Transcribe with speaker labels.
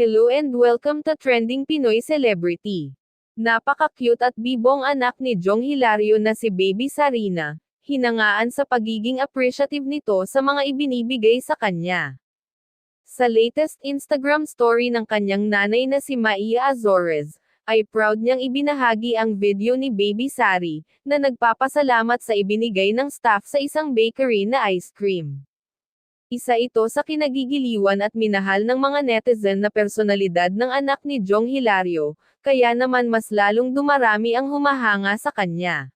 Speaker 1: Hello and welcome to Trending Pinoy Celebrity. Napaka-cute at bibong anak ni Jong Hilario na si Baby Sarina, hinangaan sa pagiging appreciative nito sa mga ibinibigay sa kanya. Sa latest Instagram story ng kanyang nanay na si Maia Azores, ay proud niyang ibinahagi ang video ni Baby Sari, na nagpapasalamat sa ibinigay ng staff sa isang bakery na ice cream. Isa ito sa kinagigiliwan at minahal ng mga netizen na personalidad ng anak ni Jong Hilario, kaya naman mas lalong dumarami ang humahanga sa kanya.